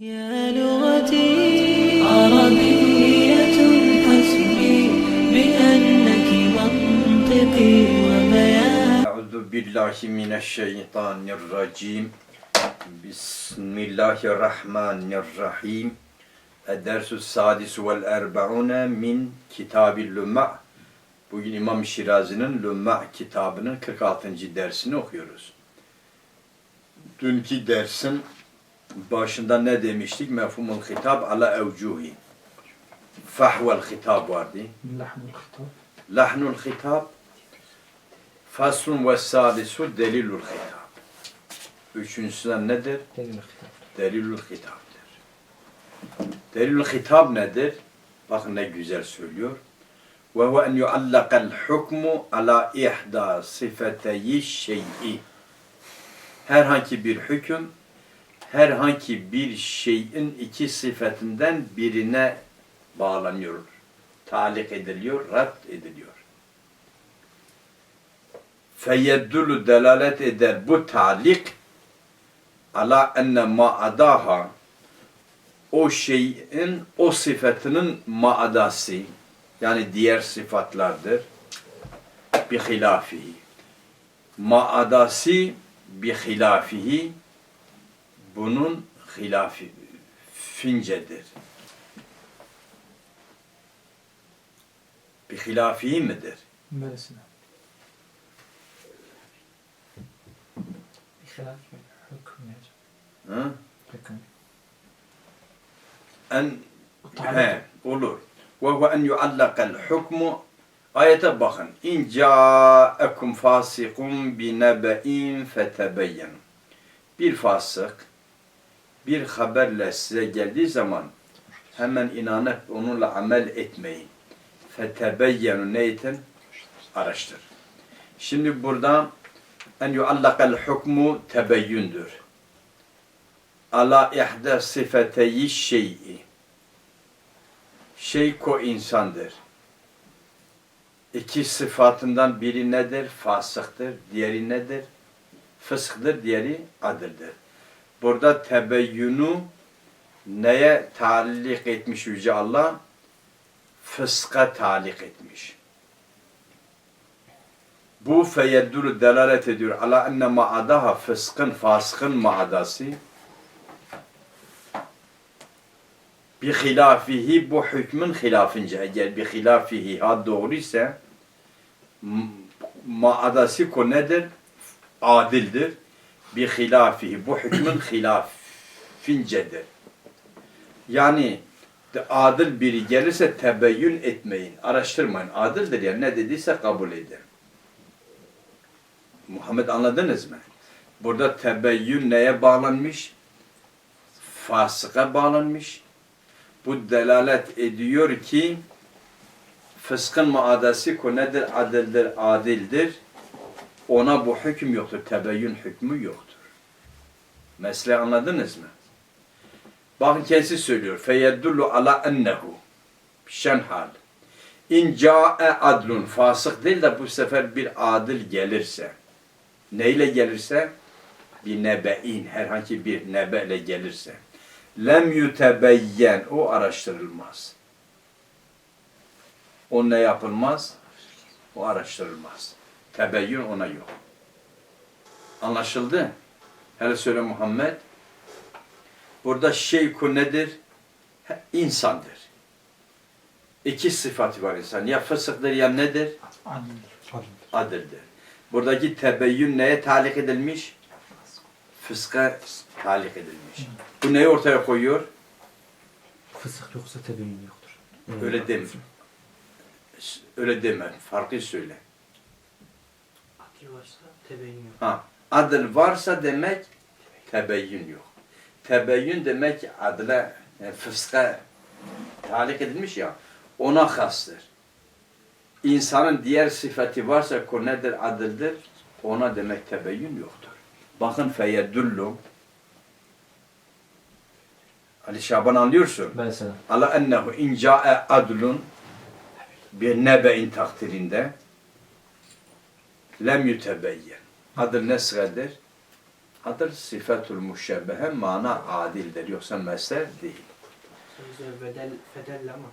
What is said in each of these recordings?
يا لغتي عربية حسبي بأنك منطقي وبياني أعوذ بالله من الشيطان الرجيم بسم الله الرحمن الرحيم الدرس السادس والأربعون من كتاب اللمع Bugün İmam Şirazi'nin Lumma kitabının 46. dersini okuyoruz. Dünkü dersin başında ne demiştik? Mefhumul hitap ala evcuhi. Fahvel hitap vardı. Lahnul hitap. Lahnul hitap. Faslun ve sadisu delilul hitap. Üçüncüsünden nedir? Delilul hitap. Delilul hitaptır. Delilul hitap nedir? Bakın ne güzel söylüyor. Ve huve en yuallakal hukmu ala ihda sıfateyi şey'i. Herhangi bir hüküm herhangi bir şeyin iki sıfetinden birine bağlanıyor. Talik ediliyor, rad ediliyor. Feyeddülü delalet eder bu talik ala enne ma'adaha o şeyin o sıfatının ma'adası yani diğer sıfatlardır bi hilafihi ma'adası bi hilafihi bunun hilafı fincedir. Bi hilafihi midir? الحكم يا جماعة. Hı? حكم en he, olur. Ve huve en yuallakal hukmu ayete bakın. İn ca'ekum fasikum bi nebe'in fetebeyyen. Bir fasık bir haberle size geldiği zaman hemen inanıp onunla amel etmeyin. Fetebeyyenu neytin? Araştır. Şimdi burada en yuallakal hukmu tebeyyündür ala ihda sıfeteyi şey'i. Şey ko insandır. İki sıfatından biri nedir? Fasıktır. Diğeri nedir? Fısktır. Diğeri adildir. Burada tebeyyünü neye talik etmiş Yüce Allah? Fıska talik etmiş. Bu feyeddülü delalet ediyor. Ala enne ma'adaha fıskın, fasıkın ma'adası. bi hilafihi bu hükmün hilafınca eğer bi hilafihi ha doğru ise maadası ko nedir? Adildir. Bi hilafihi bu hükmün hilafincedir. Yani adil biri gelirse tebeyyün etmeyin, araştırmayın. Adildir yani ne dediyse kabul edin. Muhammed anladınız mı? Burada tebeyyün neye bağlanmış? Fasıka bağlanmış bu delalet ediyor ki fıskın maadası ko nedir? Adildir, adildir. Ona bu hüküm yoktur. Tebeyyün hükmü yoktur. Mesele anladınız mı? Bakın kendisi söylüyor. Feyeddullu ala ennehu. Şen hal. İn ca'e adlun. Fasık değil de bu sefer bir adil gelirse. Neyle gelirse? Bir nebe'in. Herhangi bir nebe'le gelirse lem yütebeyyen o araştırılmaz. O ne yapılmaz? O araştırılmaz. Tebeyyün ona yok. Anlaşıldı? Hele söyle Muhammed. Burada şeyku nedir? İnsandır. İki sıfatı var insan. Ya fısıktır ya nedir? Adildir. Adildir. Buradaki tebeyyün neye talik edilmiş? Fıska talik edilmiş. Bu neyi ortaya koyuyor? Fısık yoksa tebeyyün yoktur. Öyle deme. Öyle deme. Farkı söyle. Akil varsa tebeyyün yok. Ha. Adıl varsa demek tebeyyün yok. Tebeyyün demek adile, yani fıska talik edilmiş ya, ona hastır. İnsanın diğer sıfatı varsa ko nedir, adildir, ona demek tebeyyün yoktur. Bakın feyeddullu. Ali Şaban anlıyorsun. Mesela ala ennehu in ca'e adlun bir nebe'in takdirinde lem yütebeyyen. Adıl ne sıradır? adır sıfatul müşebbehe mana adildir. Yoksa mesel değil. Bedel, fedelle ama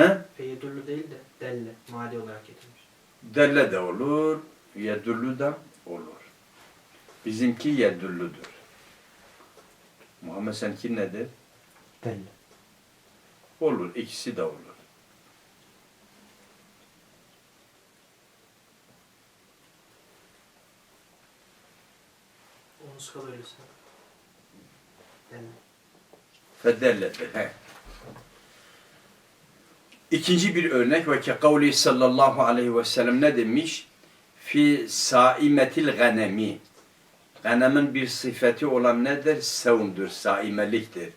He? feyedullu değil de delle, mali olarak getirmiş. Delle de olur, yedullu da olur. Bizimki yedulludur. Muhammed seninki nedir? Delle. Olur, ikisi de olur. Öyleyse. Delle. Fedelledir. He. İkinci bir örnek ve ki kavli sallallahu aleyhi ve sellem ne demiş? Fi saimetil ganemi. Ganemin bir sıfatı olan nedir? Sevumdur, saimeliktir.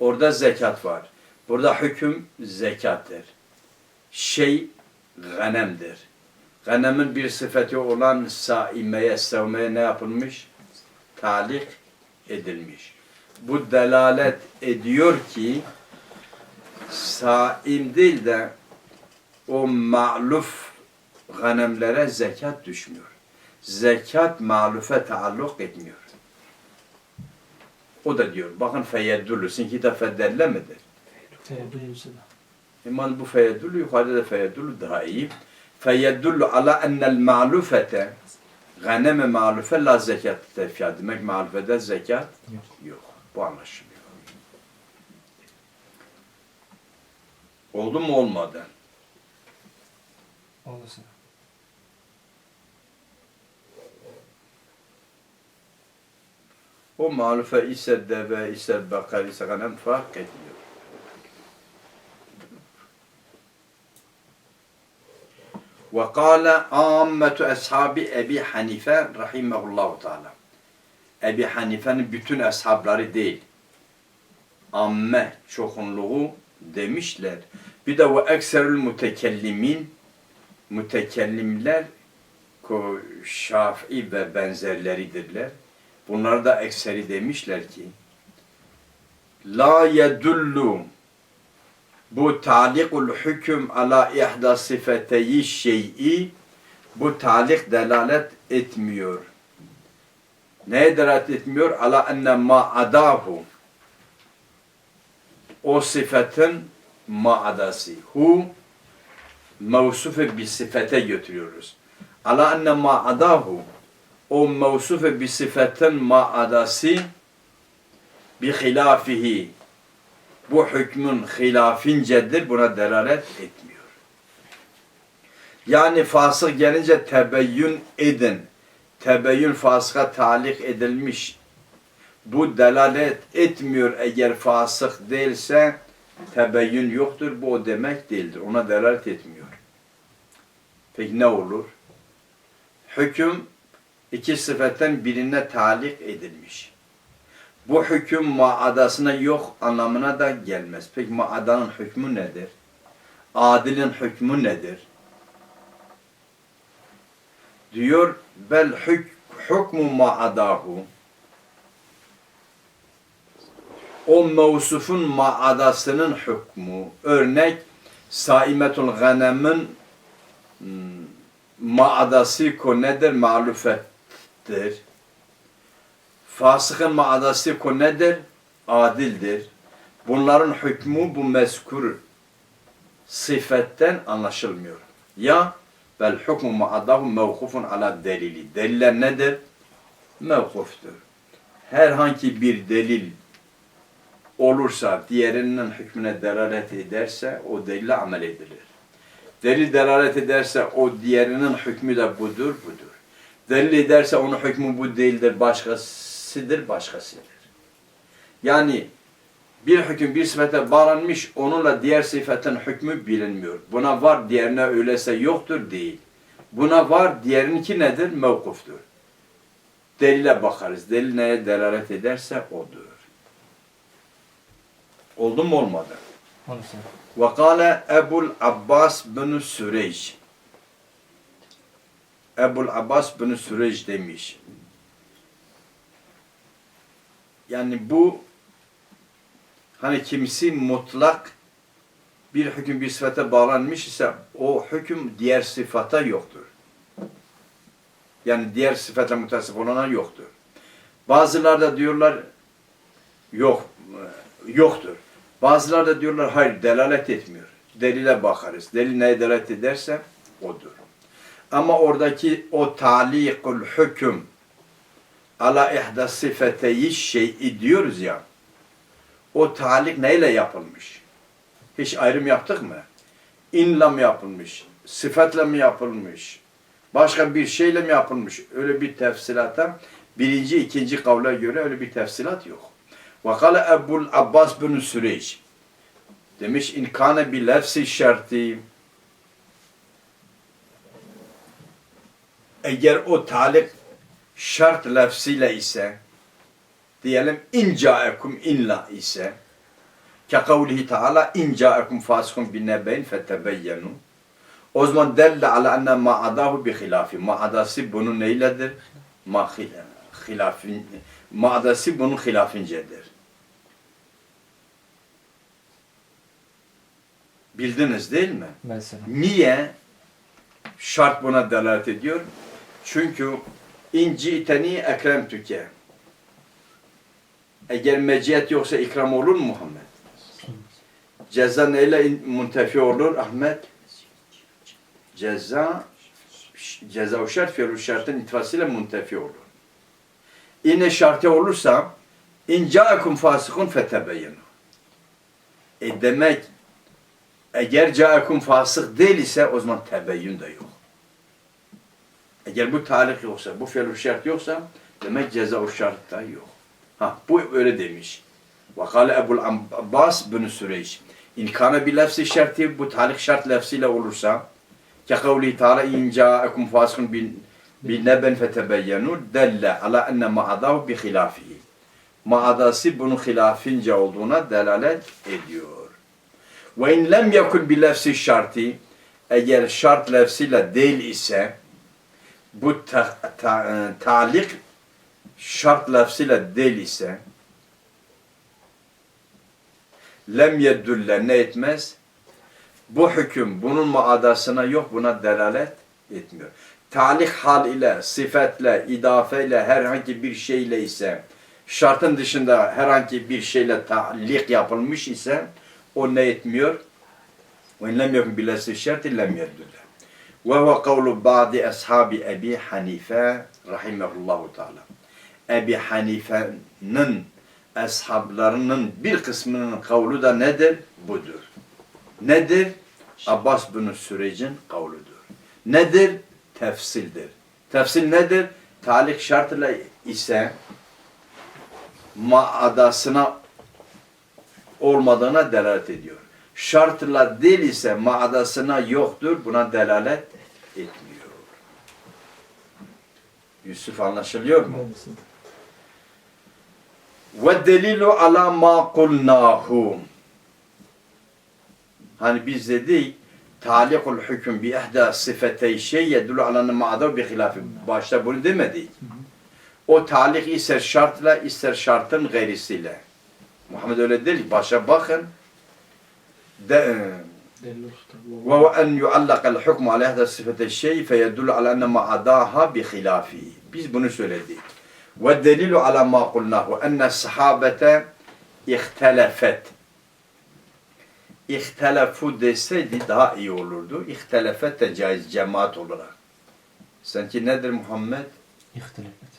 Orada zekat var. Burada hüküm zekattır. Şey ganemdir. Ganemin bir sıfatı olan saimeye, sevmeye ne yapılmış? Talik edilmiş. Bu delalet ediyor ki saim değil de o ma'luf ganemlere zekat düşmüyor. Zekat ma'lufe taalluk etmiyor. O da diyor, bakın feyeddülü, sizinki de fedelle midir? İman bu feyeddülü, yukarıda da feyeddülü daha iyi. Feyeddülü ala ennel ma'lufete ganeme ma'lufe la zekat tefya. Demek ma'lufede zekat Yok. yok. Bu anlaşılıyor. Oldu mu olmadı? Olasın. O mağlufe ise deve, ise bakar, ise ganem fark etmiyor. Ve kâle âmmetu ashabi Ebi Hanife rahimehullahu teala. Ebi Hanife'nin bütün ashabları değil. Amme çokunluğu demişler. Bir de ve ekserül mutekellimin mütekellimler Şafii ve benzerleridirler. Bunlar da ekseri demişler ki La yedullu bu talikul hüküm ala ihda sıfeteyi şey'i bu talik delalet etmiyor. Neye delalet etmiyor? Ala enne ma adahu o sıfatın maadası. Hu mevsufe bir sıfete götürüyoruz. Ala enne ma adahu o mevsufe bir sıfatın maadası bi hilafihi bu hükmün hilafincedir buna delalet etmiyor. Yani fasık gelince tebeyyün edin. Tebeyyün fasıka talik edilmiş. Bu delalet etmiyor eğer fasık değilse tebeyyün yoktur. Bu o demek değildir. Ona delalet etmiyor. Peki ne olur? Hüküm iki sıfattan birine talik edilmiş. Bu hüküm maadasına yok anlamına da gelmez. Peki maadanın hükmü nedir? Adilin hükmü nedir? Diyor bel hük hükmü maadahu o mevsufun maadasının hükmü. Örnek saimetul ganemin hmm, maadası ko nedir? Ma'lufettir. Fasıkın maadası ko nedir? Adildir. Bunların hükmü bu mezkur sıfetten anlaşılmıyor. Ya bel hükmü maadahu mevkufun ala delili. Deliller nedir? Mevkuftur. Herhangi bir delil olursa diğerinin hükmüne delalet ederse o delile amel edilir. Delil delalet ederse o diğerinin hükmü de budur, budur. Delil ederse onun hükmü bu değildir, sidir başkasıdır. Yani bir hüküm bir sıfete bağlanmış, onunla diğer sıfetin hükmü bilinmiyor. Buna var, diğerine öyleyse yoktur değil. Buna var, diğerinki nedir? Mevkuftur. Delile bakarız. Delil neye delalet ederse odur. Oldu mu olmadı? Ve kâle Ebul Abbas bin Süreyc. Ebul Abbas bin Süreyc demiş. Yani bu hani kimisi mutlak bir hüküm bir sıfata bağlanmış ise o hüküm diğer sıfata yoktur. Yani diğer sıfatla mutasip olana yoktur. Bazıları da diyorlar yok yoktur. Bazıları da diyorlar hayır delalet etmiyor. Delile bakarız. Delil neye delalet ederse odur. Ama oradaki o talikul hüküm ala ihda sıfeteyi şey diyoruz ya. O talik neyle yapılmış? Hiç ayrım yaptık mı? İnle mi yapılmış? Sıfetle mi yapılmış? Başka bir şeyle mi yapılmış? Öyle bir tefsilata birinci, ikinci kavla göre öyle bir tefsilat yok. Ve kâle Ebul Abbas bin Süreyç demiş in kâne bi lefsi şerti eğer o talik şart lefsiyle ise diyelim in caekum illa ise ke kavlihi teala in caekum fasikun bin nebeyn fetebeyyenu o zaman delle ala enne ma'adahu bi hilafi ma'adası bunun neyledir? Ma hilafin ma'adası bunun hilafincedir. Bildiniz değil mi? Mesela. Niye şart buna delalet ediyor? Çünkü inci iteni ekrem tüke. Eğer meciyet yoksa ikram olur mu Muhammed? Ceza neyle muntefi olur Ahmet? Ceza ceza şart fiil şartın itifasıyla muntefi olur. İne şartı olursa in ca'akum fasikun fetebeyyenu. E demek eğer ca'akum fasık değil ise o zaman tebeyyün de yok. Eğer bu talik yoksa, bu fiil şart yoksa demek ceza şart da yok. Ha bu öyle demiş. Ve kâle Ebul Abbas bin Süreyş. İn kâne bi lefsi şerti bu talik şart lefsiyle olursa ke kavli ta'ala in ca'akum fasikun bin neben fetebeyyenu delle ala enne ma'adahu bi hilafihi. Ma'adası bunun hilafince olduğuna delalet ediyor. Ve in lem yakun bi lefsi şartı eğer şart lefsiyle değil ise bu ta, ta, talik şart lefsiyle değil ise lem yedülle ne etmez? Bu hüküm bunun maadasına yok buna delalet etmiyor. Talik hal ile, sıfetle, idafeyle herhangi bir şeyle ise şartın dışında herhangi bir şeyle talik yapılmış ise o ne etmiyor? Ve lem yekun bilesi şerti lem yedülle. Ve huve kavlu ba'di ashabi Ebi Hanife rahimehullahu teala. Ebi Hanife'nin ashablarının bir kısmının kavlu da nedir? Budur. Nedir? Abbas bin Sürec'in kavludur. Nedir? Tefsildir. Tefsil nedir? Talik şartıyla ise maadasına olmadığına delalet ediyor. Şartla değil ise maadasına yoktur. Buna delalet etmiyor. Yusuf anlaşılıyor mu? Ve delilu ala ma kulnahu. Hani biz dedik talikul hüküm bi ihda sıfetey şey yedulu ala ma'ada bi hilafi. Başta bunu demedik. O talik ister şartla ister şartın gayrisiyle. Muhammed öyle değil. Başa bakın. De, Delil usta. وهو أن يعلق الحكم على إحدى صفة الشيء فيدل على أن ما عداها بخلافه. Biz bunu söyledik. والدليل على ما قلناه أن الصحابة اختلفت. İhtelefu deseydi daha iyi olurdu. İhtelefet de caiz cemaat olarak. Sanki nedir Muhammed? İhtilafet.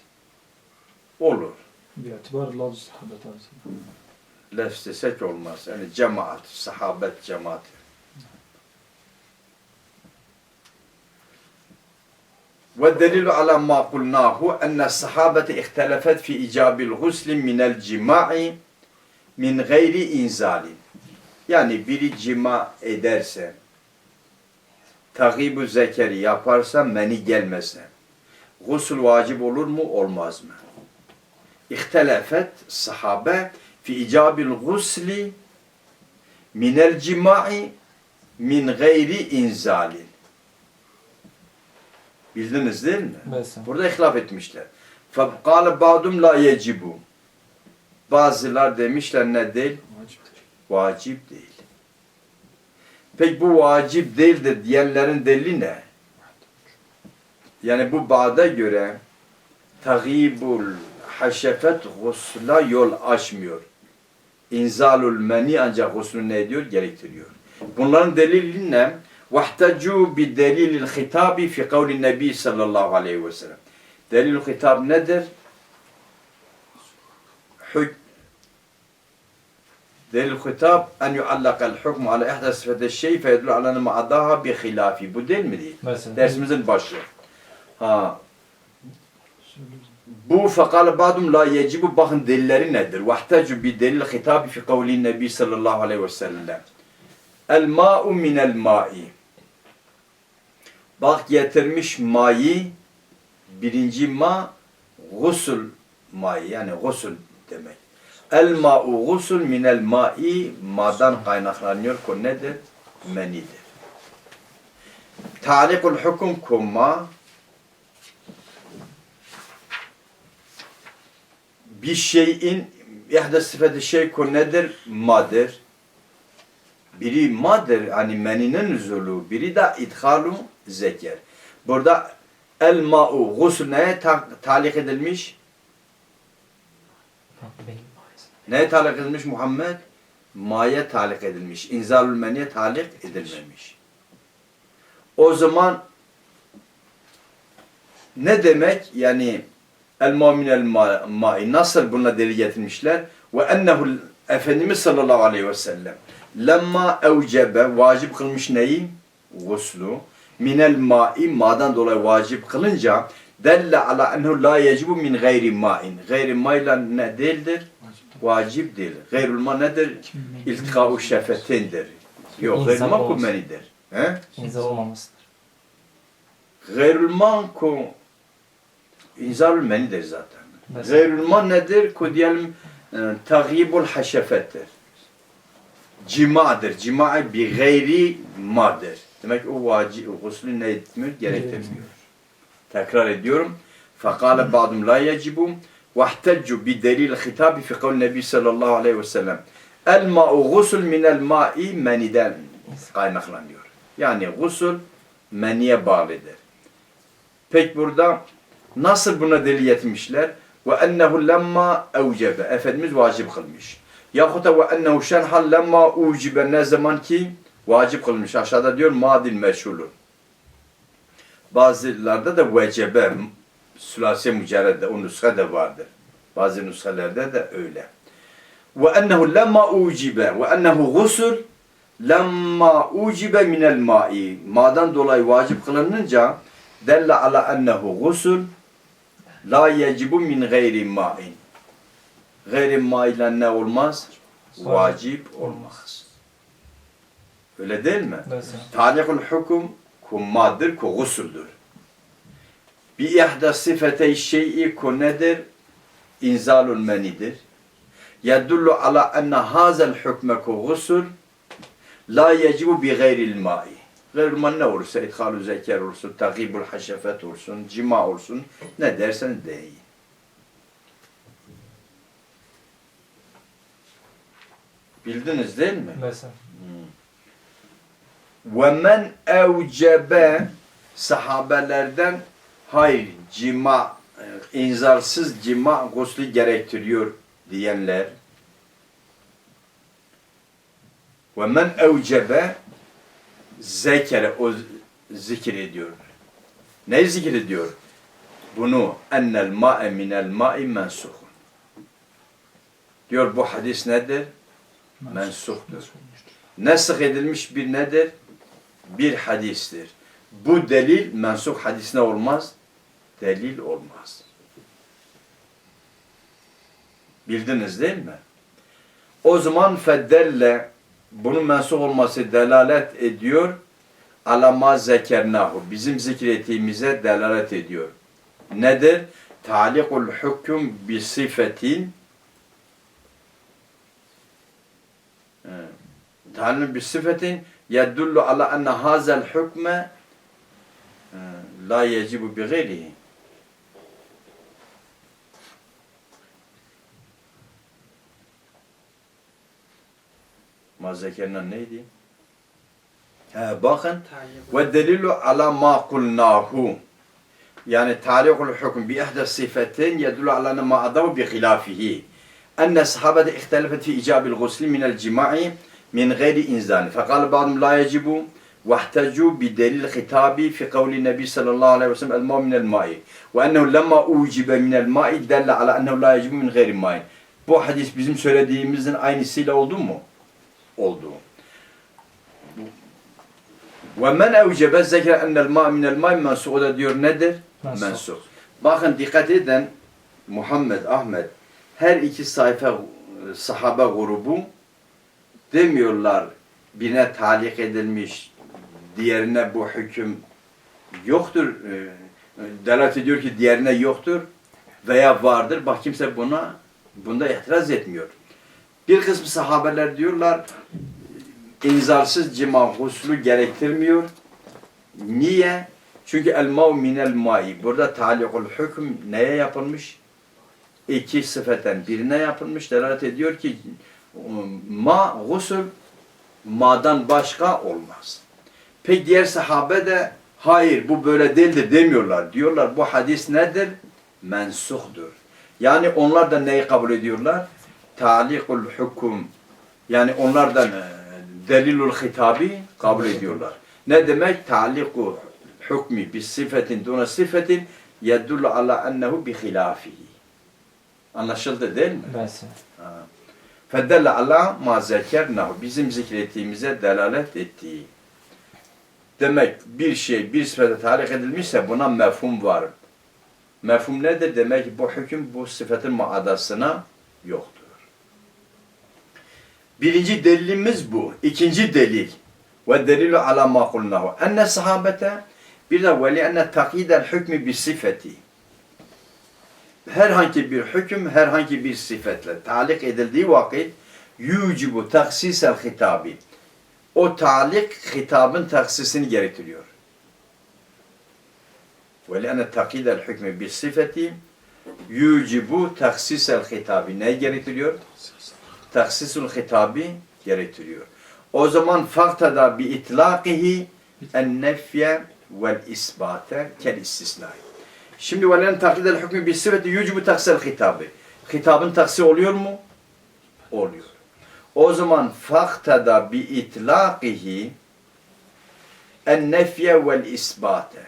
Olur. باعتبار اللفظ الصحابة tarzı. leş desek olmaz. Yani cemaat, sahabet cemaati. Ve delil ala ma kulnahu enne sahabete ihtelefet fi icabil husli minel cima'i min gayri inzalin. Yani biri cima ederse, tagibu zekeri yaparsa meni gelmese, gusül vacip olur mu olmaz mı? İhtelefet sahabe fi icabil gusli minel cimai min gayri inzalin. Bildiniz değil mi? Mesela. Burada ihlaf etmişler. Fekale ba'dum la yecibu. Bazılar demişler ne değil? Vacip değil. Vacip. Peki bu vacip değil de diyenlerin delili ne? Yani bu bağda göre tagibul haşefet gusla yol açmıyor. İnzalul meni ancak guslu ne ediyor? Gerektiriyor. Bunların delili ne? Vahtacu bi delilil hitabi fi kavli nebi sallallahu aleyhi ve sellem. Delil hitap nedir? Hük Delil hitap en yuallakal hukmu ala ihda sıfete şey feyedlu ala ma'adaha bi hilafi. Bu değil mi değil? Mesela. Dersimizin başı. Ha. Bu fakal badum la yecibu bakın delilleri nedir? Vahtacu bi delil hitabi fi kavli nebi sallallahu aleyhi ve sellem. El ma'u minel ma'i. Bak getirmiş ma'yı birinci ma gusul ma'i yani gusul demek. El ma'u gusul minel ma'i madan kaynaklanıyor ko nedir? Menidir. Tarikul hukum kumma bir şeyin ihda sıfatı şey ko nedir? Madır. Biri madır hani meninin nüzulu, biri de idhalu zeker. Burada el ma'u gusl neye ta- talik edilmiş? Neye talik edilmiş Muhammed? Ma'ya talik edilmiş. İnzalül meniye talik edilmemiş. O zaman ne demek? Yani el mu'min el ma- ma'i nasıl buna delil getirmişler? Ve ennehu Efendimiz sallallahu aleyhi ve sellem lemma evcebe vacip kılmış neyi? Guslu. Minel ma'i madan dolayı vacip kılınca delle ala ennehu la yecibu min gayri ma'in. Gayri ma'yla ne değildir? Vacip değil. Gayrul ma nedir? İltikâ-u şefetindir. Yok, gayrul ma kumenidir. He? İnzal olmamasıdır. Gayrul man ku inzalul menidir zaten. Gayrul man nedir? Ku diyelim e, tagyibul haşefettir. Cimadır. Cima bi gayri madır. Demek o vacip, guslü ne etmiyor? Gerektirmiyor. Tekrar ediyorum. Fakale ba'dum la yecibu vahteccu bi delil hitabi fi kavl nebi sallallahu aleyhi ve sellem. El ma'u gusul minel ma'i meniden kaynaklanıyor. Yani gusul meniye bağlıdır. Pek burada nasıl buna delil getirmişler? Ve ennehu lemma evcebe. Efendimiz vacip kılmış. Yahut da ve ennehu şenhal lemma ucibe ne zaman ki vacip kılmış. Aşağıda diyor madil meşhulun. Bazılarda da vecebe sülase mücerrede o nuska da vardır. Bazı nuskalerde de öyle. Ve ennehu lemma ucibe ve ennehu gusul lemma ucibe minel ma'i madan dolayı vacip kılınınca delle ala ennehu gusul la yecibu min gayri ma'in gayri ma ile ne olmaz? Vacip olmaz. Öyle değil mi? Talikul hukum kummadır, ku gusuldür. Bir ihda sıfete şey'i ku nedir? İnzalul menidir. Yedullu ala enne hazel hükme ku gusul la yecibu bi gayril ma'i. Gayril ma ne olursa, idhalu zeker olsun, takibul haşefet olsun, cima olsun, ne dersen deyin. Bildiniz değil mi? Mesela. Ve men evcebe sahabelerden hayır cima e, inzarsız cima guslu gerektiriyor diyenler ve men evcebe zekere o zikir ediyor. Ne zikir ediyor? Bunu ennel ma'e minel ma'i mensuhun. Diyor bu hadis nedir? Mensuhtur. Nesih edilmiş bir nedir? Bir hadistir. Bu delil mensuh hadisine olmaz. Delil olmaz. Bildiniz değil mi? O zaman feddelle bunun mensup olması delalet ediyor. Alama zekernahu. Bizim zikrettiğimize delalet ediyor. Nedir? Talikul hüküm bi sifetin Talim bi sifetin yedullu ala enne hazel hükme la yecibu bi gayrihi. ما ذكرنا neydi? Ha, bakın Tayyip. ve delilu ala ma kulnahu. يعني تعليق الحكم بإحدى الصفتين يدل على أن ما عداه بخلافه أن الصحابة اختلفت في إيجاب الغسل من الجماع من غير إنزال فقال بعضهم لا يجب واحتجوا بدليل الخطاب في قول النبي صلى الله عليه وسلم الماء من الماء وأنه لما أوجب من الماء دل على أنه لا يجب من غير الماء Bu hadis bizim söylediğimizin aynısıyla oldu mu? Oldu. Ve men evcebe zekre ennel ma minel ma mensuh. O da diyor nedir? Mensuh. Mensuh. Bakın dikkat edin Muhammed, Ahmet her iki sayfa e, sahabe grubu demiyorlar birine talik edilmiş diğerine bu hüküm yoktur. E, Delalet ediyor ki diğerine yoktur veya vardır. Bak kimse buna bunda itiraz etmiyor. Bir kısmı sahabeler diyorlar inzalsız cima huslü gerektirmiyor. Niye? Çünkü el mav minel mai. Burada talikul hüküm neye yapılmış? İki sıfeten birine yapılmış. Delalet ediyor ki ma gusül madan başka olmaz. Peki diğer sahabe de hayır bu böyle değildir demiyorlar. Diyorlar bu hadis nedir? Mensuhdur. Yani onlar da neyi kabul ediyorlar? Talikul hüküm. Yani onlar da e, delilul hitabi kabul ediyorlar. Ne demek? Taliku hükmü bir sıfetin duna sıfetin yedullu ala ennehu bi hilafihi. Anlaşıldı değil mi? Bəsi. Fedelle ala ma zekernahu. Bizim zikrettiğimize delalet ettiği. Demek bir şey bir sıfete talik edilmişse buna mefhum var. Mefhum nedir? Demek bu hüküm bu sıfatın muadasına yoktur. Birinci delilimiz bu. İkinci delil. Ve delilu ala ma kulnahu. Enne sahabete bir de ve li enne takidel hükmü bir sıfeti. Herhangi bir hüküm herhangi bir sıfetle talik edildiği vakit yucibu taksisel hitabi. O talik hitabın taksisini gerektiriyor. Ve li enne takidel hükmü bir sıfeti yucibu taksisel hitabi. Ne gerektiriyor? Taksisul hitabi gerektiriyor. O zaman faktada bi itlaqihi en nefye vel isbate kel istisnai. Şimdi velen takidel hükmü bir sıfeti yucubu taksel hitabı. Hitabın taksi oluyor mu? Oluyor. O zaman faktada bi itlaqihi en nefye vel isbate.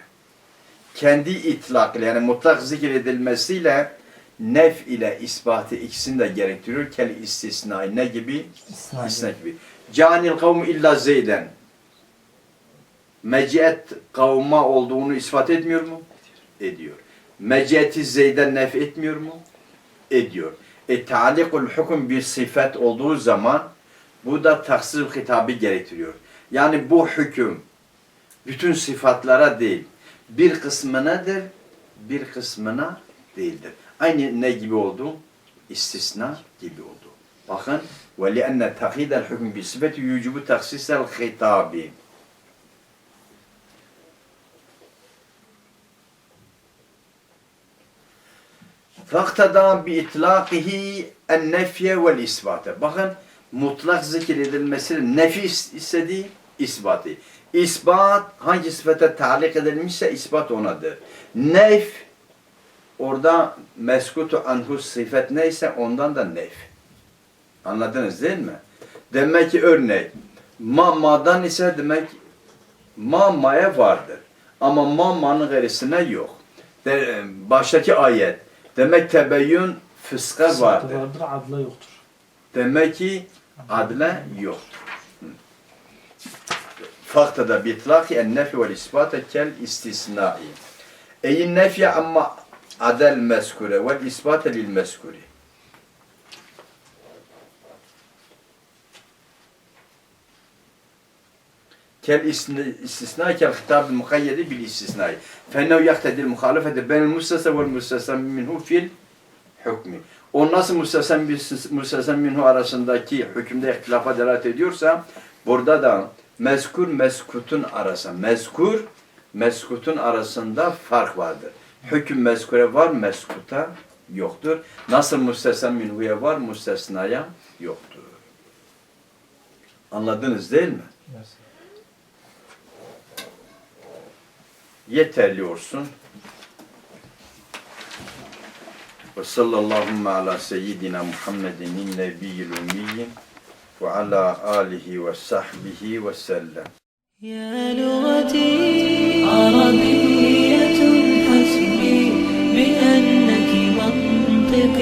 Kendi itlak ile yani mutlak zikredilmesiyle nef ile ispatı ikisini de gerektiriyor. Kel istisna ne gibi? İstisna İstisna gibi. Canil kavmu illa zeyden. Meciyet kavma olduğunu ispat etmiyor mu? Ediyor. Meciyeti zeyden nef etmiyor mu? Ediyor. E talikul hüküm bir sıfat olduğu zaman bu da taksir hitabı gerektiriyor. Yani bu hüküm bütün sıfatlara değil, bir kısmınadır, bir kısmına değildir. Aynı ne gibi oldu? İstisna gibi oldu. Bakın sıfeti yucubu taksisel hitabi. Faktada bi itlaqihi en nefye vel isbate. Bakın mutlak zikredilmesi nefi istediği isbatı. İsbat hangi sıfata talik edilmişse isbat onadır. Nef orada meskutu anhu sıfat neyse ondan da nef. Anladınız değil mi? Demek ki örnek ma madan ise demek ma maya vardır. Ama ma manın gerisine yok. De, baştaki ayet demek tebeyyün fıska Sıfatı vardır. vardır, adla yoktur. Demek ki adle yoktur. Faktada bitlaki en nefi vel ispate kel istisnai. Eyin nefye amma adel meskure vel ispate lil meskuri. kel istisna kel hitab mukayyedi bil istisnai. Fennehu yaktedil muhalefete benel mustasa vel mustasa minhu fil hükmü. O nasıl müstesem, müstesem minhu arasındaki hükümde ihtilafa delalet ediyorsa burada da mezkur meskutun arası. Mezkur meskutun arasında fark vardır. Hüküm mezkure var meskuta yoktur. Nasıl müstesna minhuya var müstesnaya yoktur. Anladınız değil mi? Yeterli olsun. Ve sallallahu ala seyyidina Muhammedin nebiyyil ummiyin ve ala alihi ve sahbihi ve sellem. Ya lügati arabiyetun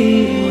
你。